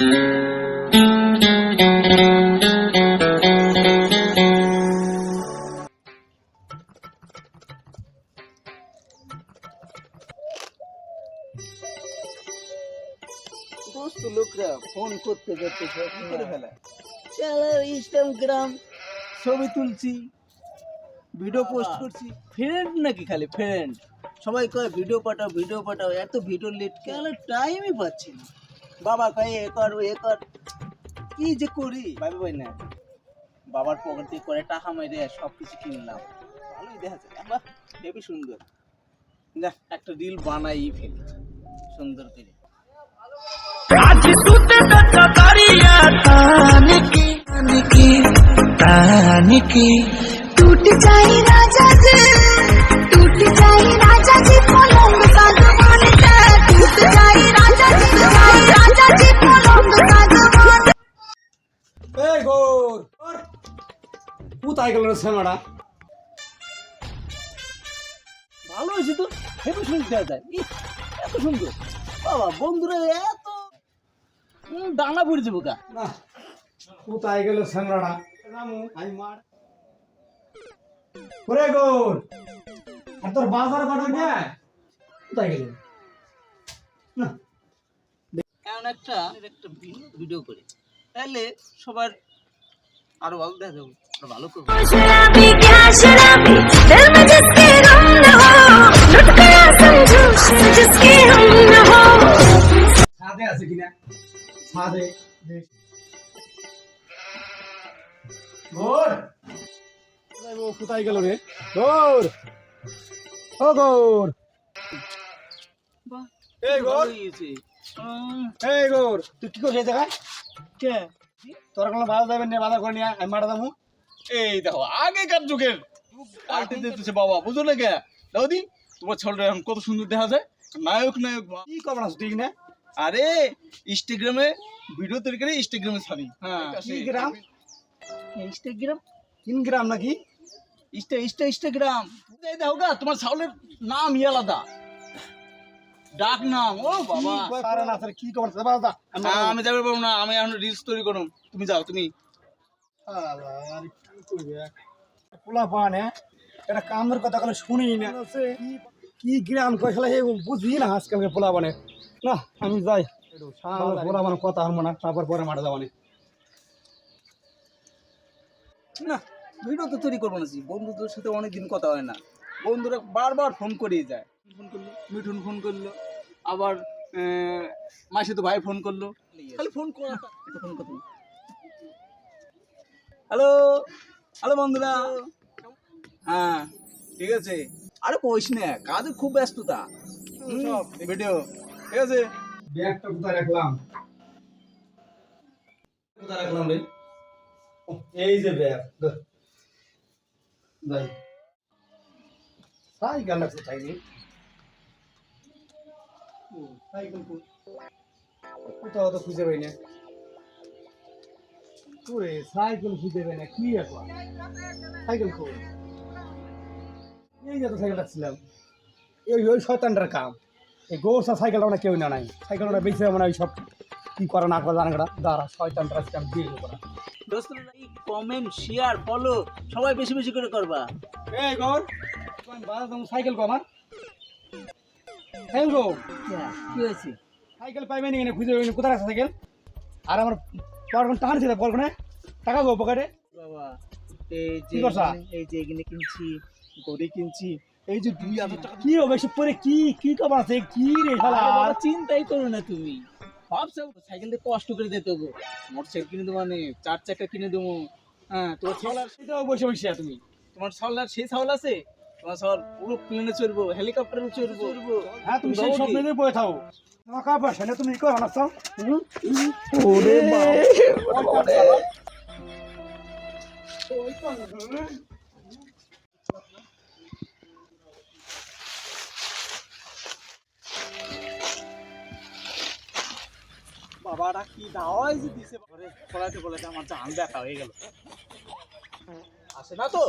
দোস্ত লোকরা ফোন করতে করতে করে ফেলে চলো ইনস্টাগ্রাম ছবি তুলছি ভিডিও পোস্ট করছি। ফ্রেন্ড নাকি খালি ফ্রেন্ড সবাই কয় ভিডিও পাঠাও ভিডিও পাঠাও এত ভিডিও লেট কেন? টাইমই পাচ্ছি না। বাবা কয় এ কর এ কর কি যে করি ভাই ভাই না বাবার পকেট থেকে করে টাকা মেরে সব কিছু কিনলাম ভালোই দেখা যায় বাহ হেবি সুন্দর দেখ একটা রিল বানাই ফেলি সুন্দর করে टूट जाए राजा जी কোথায় গেল ভালো হয়েছে তো? শুনতে যায়। এত সুন্দর। বাবা বন্ধুরা এত পড়ে যাব কা না কোথায় গেল শ্যামরাটা আমি মার। ওরে গোর আর তোর বাজার কটা কোথায় গেল। না। এমন একটা একটা ভিডিও করে। তাহলে সবার আরও ভালো দেখা যাবে। কোথায় গেল রে? গোর! ও গোর! গোর! তুই কি করছিস দেখায় কে? কোনো বাধা দেবেন বাধা করে নিয়ে আমি মারা দেবো এই দেখো আগেকার যুগের পাল্টে দিতেছে বাবা বুঝো না কে? দাউদি তোমার ছেলেটা এখন কত সুন্দর দেখা যায়। নায়ক নায়ক কি করব না ঠিক না? আরে ইনস্টাগ্রামে ভিডিও তৈরি করে ইনস্টাগ্রামে ছাড়ি। হ্যাঁ। ইনস্টাগ্রাম তিন গ্রাম নাকি? ইনস্টা ইনস্টা ইনস্টাগ্রাম এই দেখো গা তোমার ছাগলের নাম ই আলাদা। ডাক নাম ও বাবা। সারা না স্যার কি বাবা আমি যাবে পারব না আমি এখন রিলস তৈরি করুন তুমি যাও তুমি। আর কি করবে পোলা পান হ্যাঁ? এটা কামের কথা কোনো শুনি না। কি গ্রাম কয়সালা হে না আজকালকে পোলা বানে না আমি যাই। পোলা বানে কথা হারবো না তারপর পরে মাঠে যাবানে না ভিডিও তো তৈরি করব না বন্ধুদের সাথে অনেকদিন কথা হয় না। বন্ধুরা বারবার ফোন করেই যায়। ফোন করল মিঠুন ফোন করল আবার মাসে তো ভাই ফোন করল। খালি ফোন করা। ফোন করতো হ্যালো? হ্যালো বন্ধুরা। হ্যাঁ ঠিক আছে। আরে কইস না, কাজে খুব ব্যস্ততা। ভিডিও ঠিক আছে? ব্যাগটা কোথায় রাখলাম? কোথায় রাখলাম রে? এই যে ব্যাগ। যাই। সাইকেল তাই রে? কোথাও তো খুঁজে পাই না। ওরে সাইকেল খুঁজে না কি এখন সাইকেল কই? এই যে তো সাইকেল রাখছিলাম। এই ওই শয়তানটার কাম। এই গোসা সাইকেল ওনা কেউ না নাই। সাইকেল বেঁচে মানে ওই সব কি করে না করে জানা দাঁড়া শয়তানটা আজকে আমি দিয়ে দেবো কমেন্ট শেয়ার ফলো সবাই বেশি বেশি করে করবা। এই গর সাইকেল কো আমার। হ্যাঁ গো। কি হয়েছে? সাইকেল পাইবে নি? এনে খুঁজে কোথায় রাখছে সাইকেল? আর আমার টাকা ছিল টাকা গো পকেটে বাবা এই যে এই যে এখানে কিনছি গড়ি কিনছি এই যে দুই হাজার টাকা কি হবে সব পরে? কি কি আছে? কি রে শালা? আরে চিন্তাই করো না তুমি। ভাবছ সাইকেল দিয়ে কষ্ট করে দিতে গো মোটরসাইকেল কিনে দেবো মানে চার চাকা কিনে দেবো। হ্যাঁ তোমার ছাওয়াল আর- এটাও বসে বসে তুমি। তোমার ছাওয়াল আর সেই ছাওয়াল আছে? পুরো প্লেনে চড়বো হেলিকপ্টারে চড়বো। হ্যাঁ তুমি সেই দৌড়ি। স্বপ্নে বয়ে থাও টাকা পয়সা না তুমি কি করো না চাও ওরে বাবারা কি দাওয়াই যে দিছে পড়াতে বলে আমার জান দেখা হয়ে গেল। আসে না তো?